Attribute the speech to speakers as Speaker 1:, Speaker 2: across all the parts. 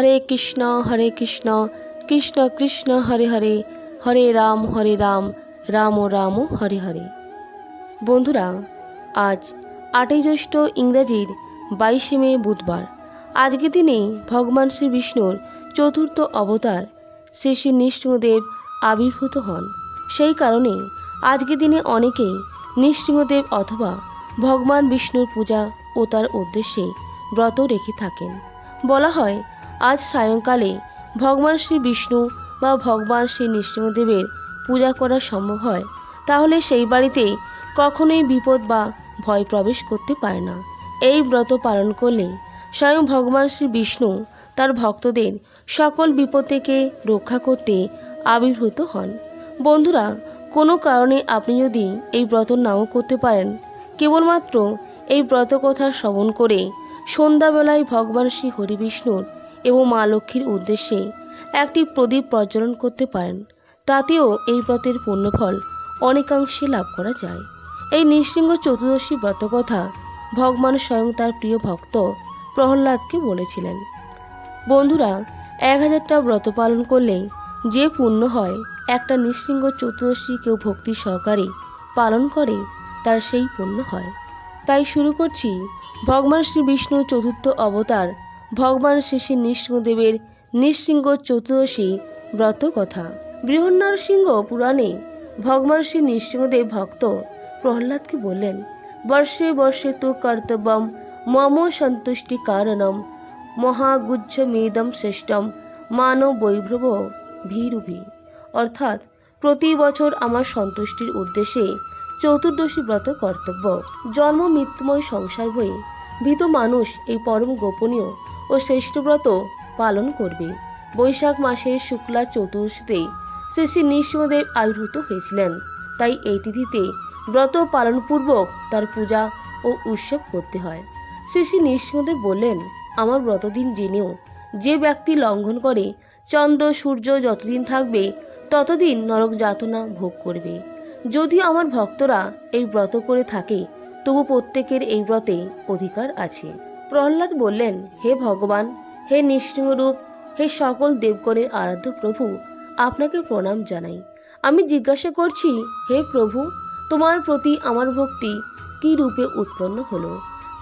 Speaker 1: হরে কৃষ্ণ হরে কৃষ্ণ কৃষ্ণ কৃষ্ণ হরে হরে হরে রাম হরে রাম রাম ও রাম হরে হরে বন্ধুরা আজ আটই জ্যৈষ্ঠ ইংরাজির বাইশে মে বুধবার আজকের দিনে ভগবান শ্রী বিষ্ণুর চতুর্থ অবতার শ্রী শ্রী নৃসিংহদেব আবির্ভূত হন সেই কারণে আজকের দিনে অনেকেই নৃসিংহদেব অথবা ভগবান বিষ্ণুর পূজা ও তার উদ্দেশ্যে ব্রত রেখে থাকেন বলা হয় আজ সায়ংকালে ভগবান শ্রী বিষ্ণু বা ভগবান শ্রী নৃসিংহদেবের পূজা করা সম্ভব হয় তাহলে সেই বাড়িতে কখনোই বিপদ বা ভয় প্রবেশ করতে পারে না এই ব্রত পালন করলে স্বয়ং ভগবান শ্রী বিষ্ণু তার ভক্তদের সকল বিপদ থেকে রক্ষা করতে আবির্ভূত হন বন্ধুরা কোনো কারণে আপনি যদি এই ব্রত নাও করতে পারেন কেবলমাত্র এই ব্রত কথা শ্রবণ করে সন্ধ্যাবেলায় ভগবান শ্রী হরিবিষ্ণুর এবং মা লক্ষ্মীর উদ্দেশ্যে একটি প্রদীপ প্রজ্বলন করতে পারেন তাতেও এই ব্রতের পুণ্যফল অনেকাংশে লাভ করা যায় এই নৃসিংহ চতুর্দশী ব্রতকথা ভগবান স্বয়ং তার প্রিয় ভক্ত প্রহ্লাদকে বলেছিলেন বন্ধুরা এক হাজারটা ব্রত পালন করলে যে পুণ্য হয় একটা নৃসিংহ চতুর্দশী কেউ ভক্তি সহকারে পালন করে তার সেই পুণ্য হয় তাই শুরু করছি ভগবান শ্রী বিষ্ণুর চতুর্থ অবতার ভগবান শ্রী শ্রী নৃসিংহদেবের নৃসিংহ চতুর্দশী ব্রত কথা বৃহন্নরসিংহ পুরাণে ভগবান শ্রী নৃসিংহদেব ভক্ত প্রহ্লাদকে বললেন বর্ষে বর্ষে তু কর্তব্যম মম সন্তুষ্টি কারণম মহাগুজ্জ মেদম শ্রেষ্ঠম মানব বৈভ্রব ভীরুভি অর্থাৎ প্রতি বছর আমার সন্তুষ্টির উদ্দেশ্যে চতুর্দশী ব্রত কর্তব্য জন্ম মৃত্যুময় সংসার হয়ে ভীত মানুষ এই পরম গোপনীয় ও শ্রেষ্ঠব্রত পালন করবে বৈশাখ মাসের শুক্লা চতুর্থীতে শ্রী শ্রী নৃসিংহদেব আবির্ভূত হয়েছিলেন তাই এই তিথিতে ব্রত পালনপূর্বক তার পূজা ও উৎসব করতে হয় শ্রী শ্রী নৃসিংহদেব বললেন আমার ব্রতদিন জেনেও যে ব্যক্তি লঙ্ঘন করে চন্দ্র সূর্য যতদিন থাকবে ততদিন নরক যাতনা ভোগ করবে যদিও আমার ভক্তরা এই ব্রত করে থাকে তবু প্রত্যেকের এই ব্রতে অধিকার আছে প্রহ্লাদ বললেন হে ভগবান হে নৃসিংহরূপ হে সকল দেবগণের আরাধ্য প্রভু আপনাকে প্রণাম জানাই আমি জিজ্ঞাসা করছি হে প্রভু তোমার প্রতি আমার ভক্তি কী রূপে উৎপন্ন হলো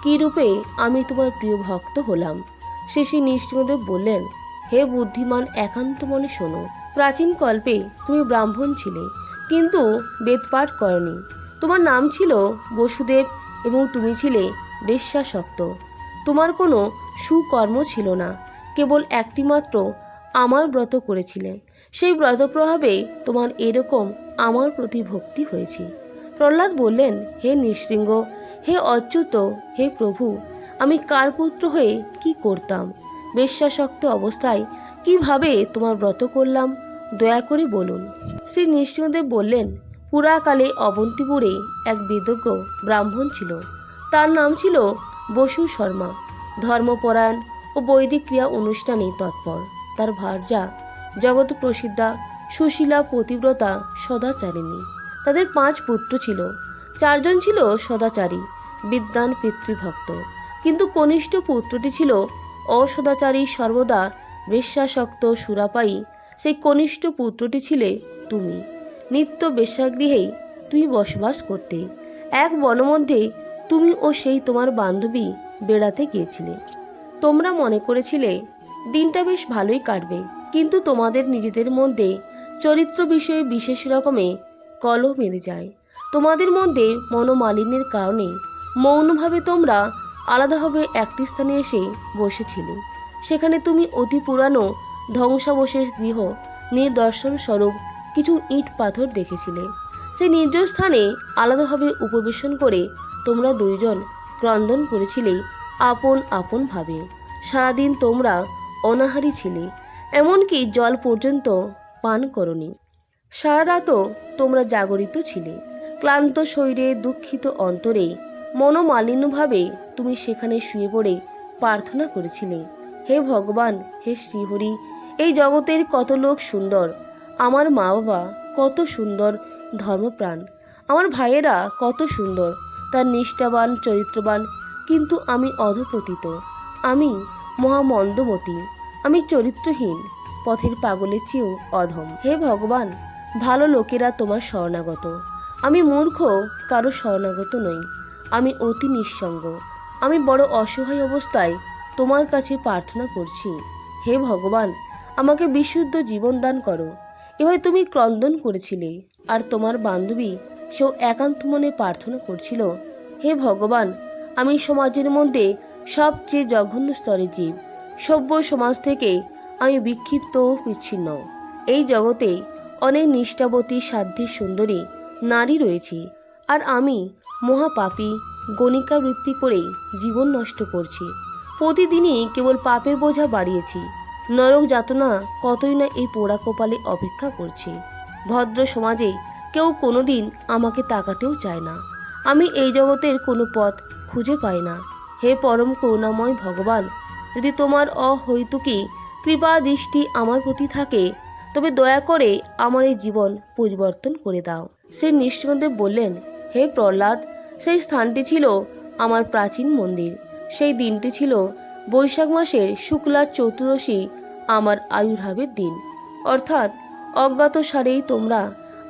Speaker 1: কী রূপে আমি তোমার প্রিয় ভক্ত হলাম শেষে নৃসিংহদেব বললেন হে বুদ্ধিমান একান্ত মনে শোনো প্রাচীন কল্পে তুমি ব্রাহ্মণ ছিলে কিন্তু বেদপাঠ করনি তোমার নাম ছিল বসুদেব এবং তুমি ছিলে বেশ্যাসক্ত তোমার কোনো সুকর্ম ছিল না কেবল একটি মাত্র আমার ব্রত করেছিলে সেই ব্রত প্রভাবেই তোমার এরকম আমার প্রতি ভক্তি হয়েছি প্রহ্লাদ বললেন হে নিঃসৃঙ্গ হে অচ্যুত হে প্রভু আমি কার পুত্র হয়ে কি করতাম বিশ্বাসক্ত অবস্থায় কিভাবে তোমার ব্রত করলাম দয়া করে বলুন শ্রী নৃসিংহদেব বললেন পুরাকালে অবন্তিপুরে এক বেদজ্ঞ ব্রাহ্মণ ছিল তার নাম ছিল বসু শর্মা ধর্মপরায়ণ ও বৈদিক ক্রিয়া অনুষ্ঠানে তৎপর তার ভার্যা জগৎ প্রসিদ্ধা সুশীলা পতিব্রতা সদাচারিণী তাদের পাঁচ পুত্র ছিল চারজন ছিল সদাচারী বিদ্যান পিতৃভক্ত কিন্তু কনিষ্ঠ পুত্রটি ছিল অসদাচারী সর্বদা বেশ্যাসক্ত সুরাপায়ী সেই কনিষ্ঠ পুত্রটি ছিলে তুমি নিত্য বেশ্যাগৃহেই তুমি বসবাস করতে এক বনমধ্যে তুমি ও সেই তোমার বান্ধবী বেড়াতে গিয়েছিলে তোমরা মনে করেছিলে দিনটা বেশ ভালোই কাটবে কিন্তু তোমাদের নিজেদের মধ্যে চরিত্র বিষয়ে বিশেষ রকমে কলহ মেরে যায় তোমাদের মধ্যে মনোমালিন্যের কারণে মৌনভাবে তোমরা আলাদাভাবে একটি স্থানে এসে বসেছিলে সেখানে তুমি অতি পুরানো ধ্বংসাবশেষ গৃহ নিদর্শন স্বরূপ কিছু ইট পাথর দেখেছিলে সেই নির্জন স্থানে আলাদাভাবে উপবেশন করে তোমরা দুইজন ক্রন্দন করেছিলে আপন আপন ভাবে সারাদিন তোমরা অনাহারি ছিলে এমনকি জল পর্যন্ত পান করনি সারা রাতও তোমরা জাগরিত ছিলে ক্লান্ত শরীরে দুঃখিত অন্তরে মনোমালিন্যভাবে তুমি সেখানে শুয়ে পড়ে প্রার্থনা করেছিলে হে ভগবান হে শ্রীহরি এই জগতের কত লোক সুন্দর আমার মা বাবা কত সুন্দর ধর্মপ্রাণ আমার ভাইয়েরা কত সুন্দর তার নিষ্ঠাবান চরিত্রবান কিন্তু আমি অধপতিত আমি মহামন্দমতী আমি চরিত্রহীন পথের পাগলের চেয়েও অধম হে ভগবান ভালো লোকেরা তোমার শরণাগত আমি মূর্খ কারো শরণাগত নই আমি অতি নিঃসঙ্গ আমি বড় অসহায় অবস্থায় তোমার কাছে প্রার্থনা করছি হে ভগবান আমাকে বিশুদ্ধ জীবন দান করো এভাবে তুমি ক্রন্দন করেছিলে আর তোমার বান্ধবী সেও একান্ত মনে প্রার্থনা করছিল হে ভগবান আমি সমাজের মধ্যে সবচেয়ে জঘন্য স্তরে জীব সভ্য সমাজ থেকে আমি বিক্ষিপ্ত ও বিচ্ছিন্ন এই জগতে অনেক নিষ্ঠাবতী সাধ্যের সুন্দরী নারী রয়েছে আর আমি মহাপাপী গণিকাবৃত্তি করে জীবন নষ্ট করছি প্রতিদিনই কেবল পাপের বোঝা বাড়িয়েছি নরক যাতনা কতই না এই পোড়া কপালে অপেক্ষা করছে ভদ্র সমাজে কেউ কোনো দিন আমাকে তাকাতেও চায় না আমি এই জগতের কোনো পথ খুঁজে পাই না হে পরম করুণাময় ভগবান যদি তোমার অহৈতুকি কৃপা দৃষ্টি আমার প্রতি থাকে তবে দয়া করে আমার এই জীবন পরিবর্তন করে দাও সে নিশ্চিন্তে বললেন হে প্রহ্লাদ সেই স্থানটি ছিল আমার প্রাচীন মন্দির সেই দিনটি ছিল বৈশাখ মাসের শুক্লা চতুর্দশী আমার আয়ুর্ভাবের দিন অর্থাৎ অজ্ঞাত সারেই তোমরা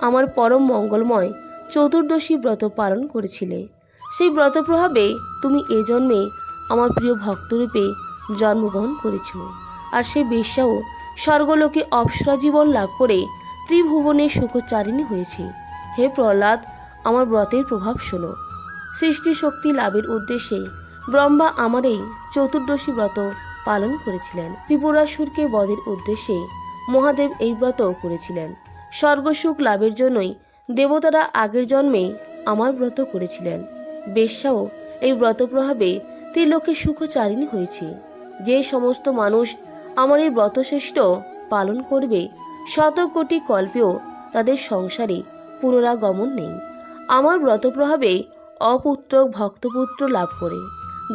Speaker 1: আমার পরম মঙ্গলময় চতুর্দশী ব্রত পালন করেছিলে সেই ব্রত প্রভাবে তুমি এ জন্মে আমার প্রিয় ভক্তরূপে জন্মগ্রহণ করেছ আর সেই বেশ্যাও স্বর্গলোকে অপসরা জীবন লাভ করে ত্রিভুবনে সুখচারিণী হয়েছে হে প্রহ্লাদ আমার ব্রতের প্রভাব শোনো সৃষ্টি শক্তি লাভের উদ্দেশ্যে ব্রহ্মা আমার এই চতুর্দশী ব্রত পালন করেছিলেন ত্রিপুরাসুরকে বধের উদ্দেশ্যে মহাদেব এই ব্রতও করেছিলেন স্বর্গসুখ লাভের জন্যই দেবতারা আগের জন্মে আমার ব্রত করেছিলেন বেশ্যাও এই ব্রত প্রভাবে ত্রিলোকে সুখচারিণী হয়েছে যে সমস্ত মানুষ আমার এই ব্রতশ্রেষ্ঠ পালন করবে শত কোটি কল্পেও তাদের সংসারে পুনরাগমন নেই আমার ব্রত প্রভাবে অপুত্র ভক্তপুত্র লাভ করে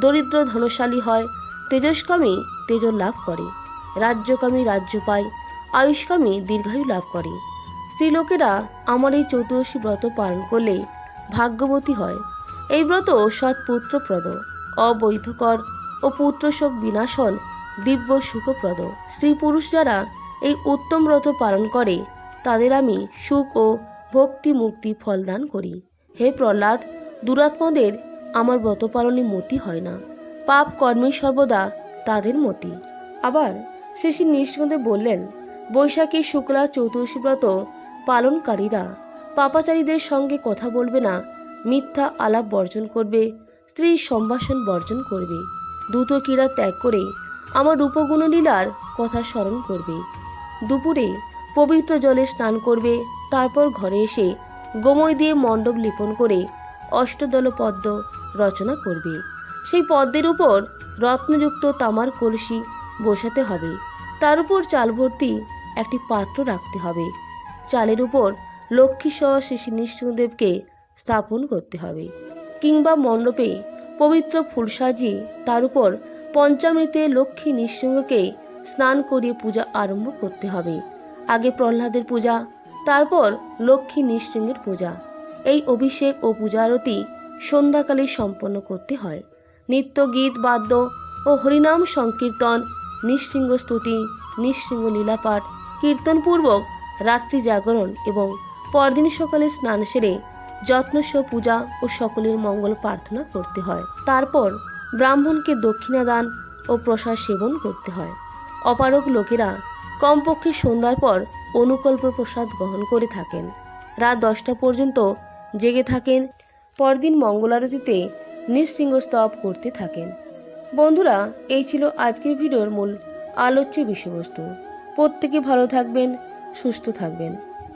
Speaker 1: দরিদ্র ধনশালী হয় তেজস্কামী তেজ লাভ করে রাজ্যকামী রাজ্য পায় আয়ুষ্কামী দীর্ঘায়ু লাভ করে স্ত্রীলোকেরা আমার এই চতুর্দশী ব্রত পালন করলে ভাগ্যবতী হয় এই ব্রত পুত্রপ্রদ অবৈধকর ও পুত্রশোক বিনাশন দিব্য সুখপ্রদ স্ত্রী পুরুষ যারা এই উত্তম ব্রত পালন করে তাদের আমি সুখ ও ভক্তি মুক্তি ফলদান করি হে প্রহ্লাদ দুরাত্মদের আমার ব্রত পালনে মতি হয় না পাপ কর্মে সর্বদা তাদের মতি আবার শ্রী শ্রী নিঃসন্দে বললেন বৈশাখী শুক্লা চতুর্শী ব্রত পালনকারীরা পাপাচারীদের সঙ্গে কথা বলবে না মিথ্যা আলাপ বর্জন করবে স্ত্রী সম্ভাষণ বর্জন করবে দ্রুত ক্রীড়া ত্যাগ করে আমার রূপগুণলীলার কথা স্মরণ করবে দুপুরে পবিত্র জলে স্নান করবে তারপর ঘরে এসে গোময় দিয়ে মণ্ডপ লিপন করে অষ্টদল পদ্ম রচনা করবে সেই পদ্মের উপর রত্নযুক্ত তামার কলসি বসাতে হবে তার উপর চাল ভর্তি একটি পাত্র রাখতে হবে চালের উপর লক্ষ্মী সহ শ্রী নৃসিংহদেবকে স্থাপন করতে হবে কিংবা মণ্ডপে পবিত্র ফুল সাজিয়ে তার উপর পঞ্চামৃতে লক্ষ্মী নৃসিংহকে স্নান করিয়ে পূজা আরম্ভ করতে হবে আগে প্রহ্লাদের পূজা তারপর লক্ষ্মী নৃসিংহের পূজা এই অভিষেক ও পূজা আরতি সন্ধ্যাকালে সম্পন্ন করতে হয় নিত্য গীত বাদ্য ও হরিনাম সংকীর্তন নৃসিংহ স্তুতি নৃসিংহ লীলাপাঠ কীর্তনপূর্বক রাত্রি জাগরণ এবং পরদিন সকালে স্নান সেরে যত্ন পূজা ও সকলের মঙ্গল প্রার্থনা করতে হয় তারপর ব্রাহ্মণকে দক্ষিণা দান ও প্রসাদ সেবন করতে হয় অপারক লোকেরা কমপক্ষে সন্ধ্যার পর অনুকল্প প্রসাদ গ্রহণ করে থাকেন রাত দশটা পর্যন্ত জেগে থাকেন পরদিন মঙ্গলারতিতে নিঃসিংহ স্তব করতে থাকেন বন্ধুরা এই ছিল আজকের ভিডিওর মূল আলোচ্য বিষয়বস্তু প্রত্যেকে ভালো থাকবেন সুস্থ থাকবেন